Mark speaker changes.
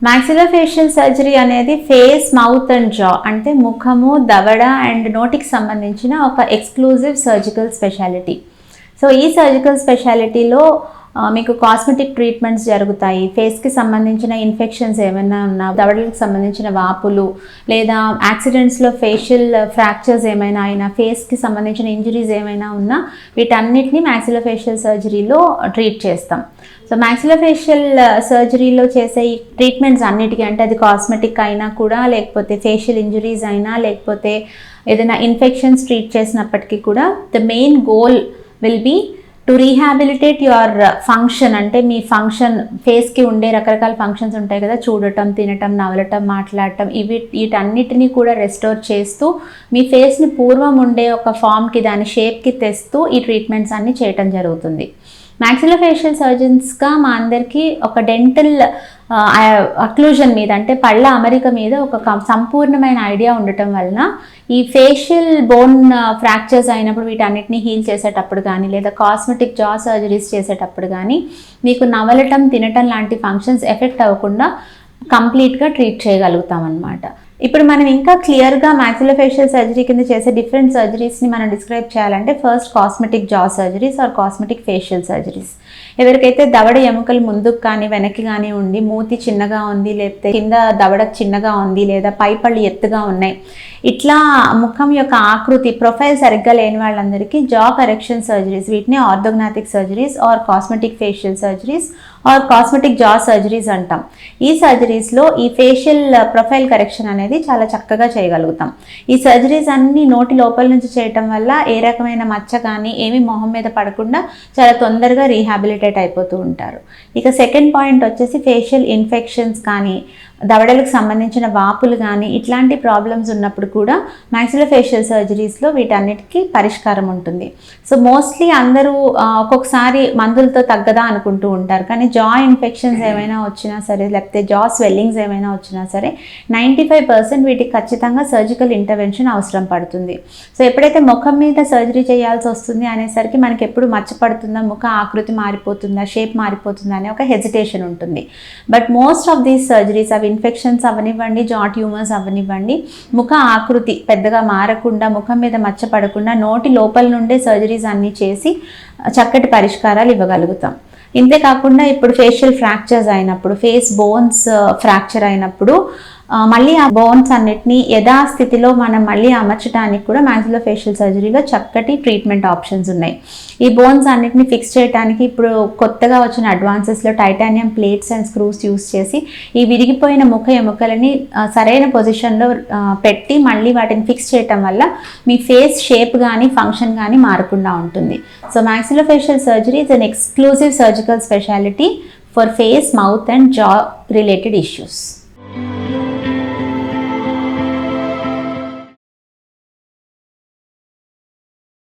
Speaker 1: Maxillofacial surgery అనేది face mouth and jaw అంటే ముఖము దవడ అండ్ నోటికి సంబంధించిన ఒక ఎక్స్క్లూజివ్ సర్జికల్ స్పెషాలిటీ సో ఈ సర్జికల్ స్పెషాలిటీలో మీకు కాస్మెటిక్ ట్రీట్మెంట్స్ జరుగుతాయి. ఫేస్కి సంబంధించిన ఇన్ఫెక్షన్స్ ఏమైనా ఉన్నా దవడలకు సంబంధించిన వాపులు లేదా యాక్సిడెంట్స్లో ఫేషియల్ ఫ్రాక్చర్స్ ఏమైనా అయినా ఫేస్కి సంబంధించిన ఇంజరీస్ ఏమైనా ఉన్నా వీటన్నిటిని మ్యాక్సిలోఫేషియల్ సర్జరీలో ట్రీట్ చేస్తాం. సో మ్యాక్సిలోఫేషియల్ సర్జరీలో చేసే ఈ ట్రీట్మెంట్స్ అన్నిటికీ అంటే అది కాస్మెటిక్ అయినా కూడా లేకపోతే ఫేషియల్ ఇంజరీస్ అయినా లేకపోతే ఏదైనా ఇన్ఫెక్షన్స్ ట్రీట్ చేసినప్పటికీ కూడా the main goal will be to rehabilitate your function అంటే మీ ఫంక్షన్ ఫేస్కి ఉండే రకరకాల ఫంక్షన్స్ ఉంటాయి కదా. చూడటం తినటం నవలటం మాట్లాడటం ఇవి వీటన్నిటినీ కూడా రెస్టోర్ చేస్తూ మీ ఫేస్ని పూర్వం ఉండే ఒక ఫామ్కి దాని షేప్కి తెస్తూ ఈ ట్రీట్మెంట్స్ అన్ని చేయటం జరుగుతుంది. మ్యాక్సిలోఫేషియల్ సర్జన్స్గా మా అందరికీ ఒక డెంటల్ అక్లూజన్ మీద అంటే పళ్ళ అమరిక మీద ఒక సంపూర్ణమైన ఐడియా ఉండటం వలన ఈ ఫేషియల్ బోన్ ఫ్రాక్చర్స్ అయినప్పుడు వీటన్నిటిని హీల్ చేసేటప్పుడు కానీ లేదా కాస్మెటిక్ జా సర్జరీస్ చేసేటప్పుడు కానీ మీకు నవలటం తినటం లాంటి ఫంక్షన్స్ ఎఫెక్ట్ అవ్వకుండా కంప్లీట్గా ట్రీట్ చేయగలుగుతాం అనమాట ఇప్పుడు మనం ఇంకా క్లియర్గా మ్యాక్సిలోఫేషియల్ సర్జరీ కింద చేసే డిఫరెంట్ సర్జరీస్ని మనం డిస్క్రైబ్ చేయాలంటే first cosmetic jaw surgeries or cosmetic facial surgeries ఎవరికైతే దవడ ఎముకలు ముందుకు కానీ వెనక్కి కానీ ఉండి మూతి చిన్నగా ఉంది లేకపోతే కింద దవడ చిన్నగా ఉంది లేదా పై పళ్ళు ఎత్తుగా ఉన్నాయి ఇట్లా ముఖం యొక్క ఆకృతి ప్రొఫైల్ సరిగ్గా లేని వాళ్ళందరికీ జా కరెక్షన్ సర్జరీస్ వీటిని orthognathic surgeries or cosmetic facial surgeries or cosmetic jaw surgeries అంటాం. ఈ సర్జరీస్లో ఈ ఫేషియల్ ప్రొఫైల్ కరెక్షన్ అనేది చాలా చక్కగా చేయగలుగుతాం. ఈ సర్జరీస్ అన్ని నోటి లోపల నుంచి చేయటం వల్ల ఏ రకమైన మచ్చ కానీ ఏమి మొహం మీద పడకుండా చాలా తొందరగా రీహాబిలిటేట్ అయిపోతూ ఉంటారు. ఇక సెకండ్ పాయింట్ వచ్చేసి ఫేషియల్ ఇన్ఫెక్షన్స్ కానీ దవడలకు సంబంధించిన వాపులు కానీ ఇట్లాంటి ప్రాబ్లమ్స్ ఉన్నప్పుడు కూడా మ్యాక్సిలోఫేషియల్ సర్జరీస్లో వీటన్నిటికీ పరిష్కారం ఉంటుంది. సో మోస్ట్లీ అందరూ ఒక్కొక్కసారి మందులతో తగ్గదా అనుకుంటూ ఉంటారు. కానీ జా ఇన్ఫెక్షన్స్ ఏమైనా వచ్చినా సరే లేకపోతే జా స్వెల్లింగ్స్ ఏమైనా వచ్చినా సరే నైంటీ ఫైవ్ పర్సెంట్ వీటికి ఖచ్చితంగా సర్జికల్ ఇంటర్వెన్షన్ అవసరం పడుతుంది. సో ఎప్పుడైతే ముఖం మీద సర్జరీ చేయాల్సి వస్తుంది అనేసరికి మనకి ఎప్పుడు మచ్చపడుతుందా ముఖ ఆకృతి మారిపోతుందా షేప్ మారిపోతుందా అనే ఒక హెజిటేషన్ ఉంటుంది. But most of these surgeries అవి ఇన్ఫెక్షన్స్ అవనివ్వండి జా ట్యూమర్స్ అవనివ్వండి ముఖ ఆకృతి పెద్దగా మారకుండా ముఖం మీద మచ్చ పడకుండా నోటి లోపల నుండే సర్జరీస్ అన్నీ చేసి చక్కటి పరిష్కారాలు ఇవ్వగలుగుతాం. ఇంతే కాకుండా ఇప్పుడు ఫేషియల్ ఫ్రాక్చర్స్ అయినప్పుడు ఫేస్ బోన్స్ ఫ్రాక్చర్ అయినప్పుడు మళ్ళీ ఆ బోన్స్ అన్నిటినీ యథాస్థితిలో మనం మళ్ళీ అమర్చడానికి కూడా మ్యాక్సిలో ఫేషియల్ సర్జరీలో చక్కటి ట్రీట్మెంట్ ఆప్షన్స్ ఉన్నాయి. ఈ బోన్స్ అన్నిటిని ఫిక్స్ చేయడానికి ఇప్పుడు కొత్తగా వచ్చిన అడ్వాన్సెస్లో titanium plates and screws use చేసి ఈ విరిగిపోయిన ముఖ ఎముకలని సరైన పొజిషన్లో పెట్టి మళ్ళీ వాటిని ఫిక్స్ చేయటం వల్ల మీ ఫేస్ షేప్ కానీ ఫంక్షన్ కానీ మారకుండా ఉంటుంది. So maxillofacial surgery is an exclusive surgical speciality for face mouth and jaw related issues